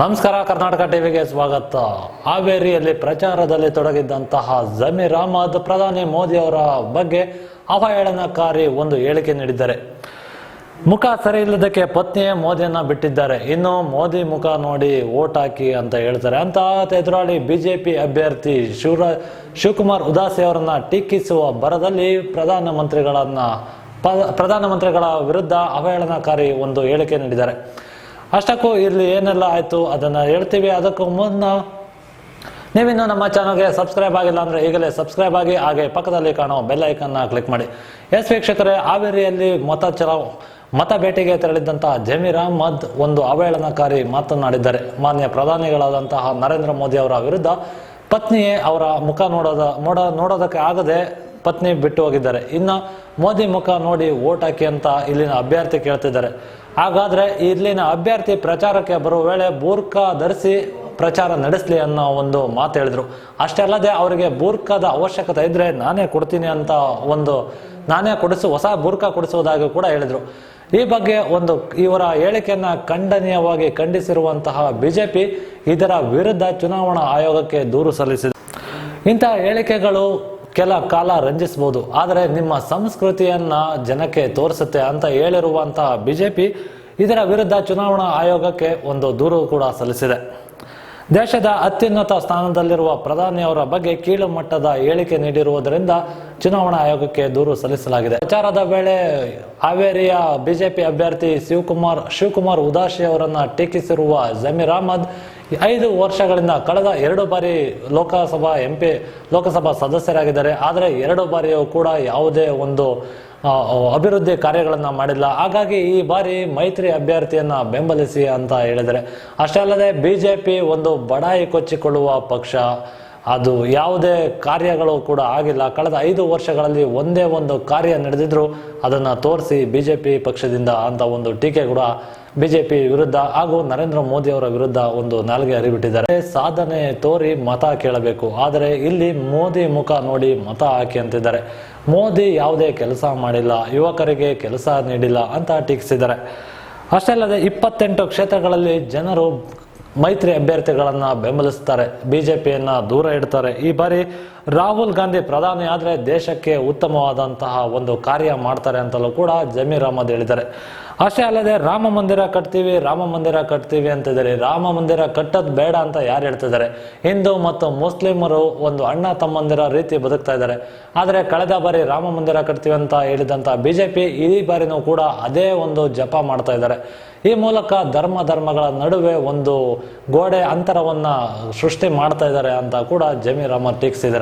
ನಮಸ್ಕಾರ, ಕರ್ನಾಟಕ ಟಿವಿಗೆ ಸ್ವಾಗತ. ಹಾವೇರಿಯಲ್ಲಿ ಪ್ರಚಾರದಲ್ಲಿ ತೊಡಗಿದ್ದಂತಹ ಜಮೀರ್ ಅಹಮದ್ ಪ್ರಧಾನಿ ಮೋದಿ ಅವರ ಬಗ್ಗೆ ಅವಹೇಳನಕಾರಿ ಒಂದು ಹೇಳಿಕೆ ನೀಡಿದ್ದಾರೆ. ಮುಖ ಸರಿ ಇಲ್ಲದಕ್ಕೆ ಪತ್ನಿಯೇ ಮೋದಿಯನ್ನ ಬಿಟ್ಟಿದ್ದಾರೆ. ಇನ್ನು ಮೋದಿ ಮುಖ ನೋಡಿ ಓಟ್ ಹಾಕಿ ಅಂತ ಹೇಳ್ತಾರೆ. ಅಂತ ಎದುರಾಳಿ ಬಿಜೆಪಿ ಅಭ್ಯರ್ಥಿ ಶಿವರ ಶಿವಕುಮಾರ್ ಉದಾಸಿ ಅವರನ್ನ ಟೀಕಿಸುವ ಬರದಲ್ಲಿ ಪ್ರಧಾನಮಂತ್ರಿಗಳನ್ನ ಪ್ರಧಾನಮಂತ್ರಿಗಳ ವಿರುದ್ಧ ಅವಹೇಳನಕಾರಿ ಒಂದು ಹೇಳಿಕೆ ನೀಡಿದ್ದಾರೆ. ಅಷ್ಟಕ್ಕೂ ಇಲ್ಲಿ ಏನೆಲ್ಲ ಆಯಿತು ಅದನ್ನು ಹೇಳ್ತೀವಿ. ಅದಕ್ಕೂ ಮುನ್ನ ನೀವಿನ್ನು ನಮ್ಮ ಚಾನಲ್ಗೆ ಸಬ್ಸ್ಕ್ರೈಬ್ ಆಗಿಲ್ಲ ಅಂದರೆ ಈಗಲೇ ಸಬ್ಸ್ಕ್ರೈಬ್ ಆಗಿ ಹಾಗೆ ಪಕ್ಕದಲ್ಲಿ ಕಾಣೋ ಬೆಲ್ ಐಕನ್ನ ಕ್ಲಿಕ್ ಮಾಡಿ. ಎಸ್ ವೀಕ್ಷಕರೇ, ಹಾವೇರಿಯಲ್ಲಿ ಮತ ಚಲಾವ್ ಮತ ಭೇಟಿಗೆ ತೆರಳಿದ್ದಂತಹ ಜಮೀರ್ ಅಹಮದ್ ಒಂದು ಅವಹೇಳನಕಾರಿ ಮಾತನಾಡಿದ್ದಾರೆ ಮಾನ್ಯ ಪ್ರಧಾನಿಗಳಾದಂತಹ ನರೇಂದ್ರ ಮೋದಿ ಅವರ ವಿರುದ್ಧ ಪತ್ನಿಯೇ ಅವರ ಮುಖ ನೋಡೋದ, ನೋಡ, ನೋಡೋದಕ್ಕೆ ಆಗದೆ ಪತ್ನಿ ಬಿಟ್ಟು ಹೋಗಿದ್ದಾರೆ. ಇನ್ನು ಮೋದಿ ಮುಖ ನೋಡಿ ಓಟ್ ಹಾಕಿ ಅಂತ ಇಲ್ಲಿನ ಅಭ್ಯರ್ಥಿ ಕೇಳ್ತಿದ್ದಾರೆ. ಹಾಗಾದ್ರೆ ಇಲ್ಲಿನ ಅಭ್ಯರ್ಥಿ ಪ್ರಚಾರಕ್ಕೆ ಬರುವ ವೇಳೆ ಬೂರ್ಖಾ ಧರಿಸಿ ಪ್ರಚಾರ ನಡೆಸಲಿ ಅನ್ನೋ ಒಂದು ಮಾತು ಹೇಳಿದ್ರು. ಅಷ್ಟೇ ಅಲ್ಲದೆ ಅವರಿಗೆ ಬೂರ್ಖಾದ ಅವಶ್ಯಕತೆ ಇದ್ರೆ ನಾನೇ ಕೊಡ್ತೀನಿ ಅಂತ ಒಂದು ನಾನೇ ಕೊಡಿಸು, ಹೊಸ ಬೂರ್ಖಾ ಕೊಡಿಸುವುದಾಗಿ ಕೂಡ ಹೇಳಿದರು. ಈ ಬಗ್ಗೆ ಒಂದು ಇವರ ಹೇಳಿಕೆಯನ್ನು ಖಂಡನೀಯವಾಗಿ ಖಂಡಿಸಿರುವಂತಹ ಬಿಜೆಪಿ ಇದರ ವಿರುದ್ಧ ಚುನಾವಣಾ ಆಯೋಗಕ್ಕೆ ದೂರು ಸಲ್ಲಿಸಿದೆ. ಇಂತಹ ಹೇಳಿಕೆಗಳು ಕೆಲ ಕಾಲ ರಂಜಿಸಬಹುದು. ಆದರೆ ನಿಮ್ಮ ಸಂಸ್ಕೃತಿಯನ್ನ ಜನಕ್ಕೆ ತೋರಿಸುತ್ತೆ ಅಂತ ಹೇಳಿರುವಂತಹ ಬಿಜೆಪಿ ಇದರ ವಿರುದ್ಧ ಚುನಾವಣಾ ಆಯೋಗಕ್ಕೆ ಒಂದು ದೂರು ಕೂಡ ಸಲ್ಲಿಸಿದೆ. ದೇಶದ ಅತ್ಯುನ್ನತ ಸ್ಥಾನದಲ್ಲಿರುವ ಪ್ರಧಾನಿಯವರ ಬಗ್ಗೆ ಕೀಳು ಮಟ್ಟದ ಹೇಳಿಕೆ ನೀಡಿರುವುದರಿಂದ ಚುನಾವಣಾ ಆಯೋಗಕ್ಕೆ ದೂರು ಸಲ್ಲಿಸಲಾಗಿದೆ. ಪ್ರಚಾರದ ವೇಳೆ ಹಾವೇರಿಯ ಬಿಜೆಪಿ ಅಭ್ಯರ್ಥಿ ಶಿವಕುಮಾರ್ ಶಿವಕುಮಾರ್ ಉದಾಶಿ ಅವರನ್ನ ಟೀಕಿಸಿರುವ ಜಮೀರ್ ಅಹಮದ್, ಐದು ವರ್ಷಗಳಿಂದ ಕಳೆದ ಎರಡು ಬಾರಿ ಲೋಕಸಭಾ ಎಂಪಿ, ಲೋಕಸಭಾ ಸದಸ್ಯರಾಗಿದ್ದಾರೆ. ಆದರೆ ಎರಡು ಬಾರಿಯೂ ಕೂಡ ಯಾವುದೇ ಒಂದು ಅಭಿವೃದ್ಧಿ ಕಾರ್ಯಗಳನ್ನು ಮಾಡಿಲ್ಲ. ಹಾಗಾಗಿ ಈ ಬಾರಿ ಮೈತ್ರಿ ಅಭ್ಯರ್ಥಿಯನ್ನ ಬೆಂಬಲಿಸಿ ಅಂತ ಹೇಳಿದರೆ. ಅಷ್ಟೇ ಅಲ್ಲದೆ ಬಿಜೆಪಿ ಒಂದು ಬಡಾಯಿ ಕೊಚ್ಚಿಕೊಳ್ಳುವ ಪಕ್ಷ. ಅದು ಯಾವುದೇ ಕಾರ್ಯಗಳು ಕೂಡ ಆಗಿಲ್ಲ. ಕಳೆದ ಐದು ವರ್ಷಗಳಲ್ಲಿ ಒಂದೇ ಒಂದು ಕಾರ್ಯ ನಡೆದಿದ್ರು. ಅದನ್ನು ತೋರಿಸಿ ಬಿ ಜೆ ಪಿ ಪಕ್ಷದಿಂದ ಅಂತ ಒಂದು ಟೀಕೆ ಕೂಡ ಬಿ ಜೆ ಪಿ ವಿರುದ್ಧ ಹಾಗೂ ನರೇಂದ್ರ ಮೋದಿ ಅವರ ವಿರುದ್ಧ ಒಂದು ನಾಲ್ಗೆ ಹರಿಬಿಟ್ಟಿದ್ದಾರೆ. ಸಾಧನೆ ತೋರಿ ಮತ ಕೇಳಬೇಕು. ಆದರೆ ಇಲ್ಲಿ ಮೋದಿ ಮುಖ ನೋಡಿ ಮತ ಹಾಕಿ ಅಂತಿದ್ದಾರೆ. ಮೋದಿ ಯಾವುದೇ ಕೆಲಸ ಮಾಡಿಲ್ಲ. ಯುವಕರಿಗೆ ಕೆಲಸ ನೀಡಿಲ್ಲ ಅಂತ ಟೀಕಿಸಿದ್ದಾರೆ. ಅಷ್ಟೇ ಅಲ್ಲದೆ ಇಪ್ಪತ್ತೆಂಟು ಕ್ಷೇತ್ರಗಳಲ್ಲಿ ಜನರು ಮೈತ್ರಿ ಅಭ್ಯರ್ಥಿಗಳನ್ನು ಬೆಂಬಲಿಸ್ತಾರೆ. ಬಿಜೆಪಿಯನ್ನು ದೂರ ಇಡ್ತಾರೆ. ಈ ಬಾರಿ ರಾಹುಲ್ ಗಾಂಧಿ ಪ್ರಧಾನಿ ಆದರೆ ದೇಶಕ್ಕೆ ಉತ್ತಮವಾದಂತಹ ಒಂದು ಕಾರ್ಯ ಮಾಡ್ತಾರೆ ಅಂತಲೂ ಕೂಡ ಜಮೀರ್ ಅಹಮದ್ ಹೇಳಿದ್ದಾರೆ. ಅಷ್ಟೇ ಅಲ್ಲದೆ ರಾಮ ಮಂದಿರ ಕಟ್ತೀವಿ, ರಾಮ ಮಂದಿರ ಕಟ್ತೀವಿ ಅಂತಿದ್ದಾರೆ. ರಾಮ ಮಂದಿರ ಕಟ್ಟೋದು ಬೇಡ ಅಂತ ಯಾರು ಹೇಳ್ತಿದ್ದಾರೆ? ಹಿಂದೂ ಮತ್ತು ಮುಸ್ಲಿಮರು ಒಂದು ಅಣ್ಣ ತಮ್ಮಂದಿರ ರೀತಿ ಬದುಕ್ತಾ ಇದ್ದಾರೆ. ಆದರೆ ಕಳೆದ ಬಾರಿ ರಾಮ ಮಂದಿರ ಕಟ್ತೀವಿ ಅಂತ ಹೇಳಿದಂಥ ಬಿ ಜೆ ಪಿ ಈ ಬಾರಿನೂ ಕೂಡ ಅದೇ ಒಂದು ಜಪ ಮಾಡ್ತಾ ಇದ್ದಾರೆ. ಈ ಮೂಲಕ ಧರ್ಮ ಧರ್ಮಗಳ ನಡುವೆ ಒಂದು ಗೋಡೆ ಅಂತರವನ್ನು ಸೃಷ್ಟಿ ಮಾಡ್ತಾ ಇದ್ದಾರೆ ಅಂತ ಕೂಡ ಜಮೀರ್ ಅಹಮದ್ ಟೀಕಿಸಿದ್ದಾರೆ.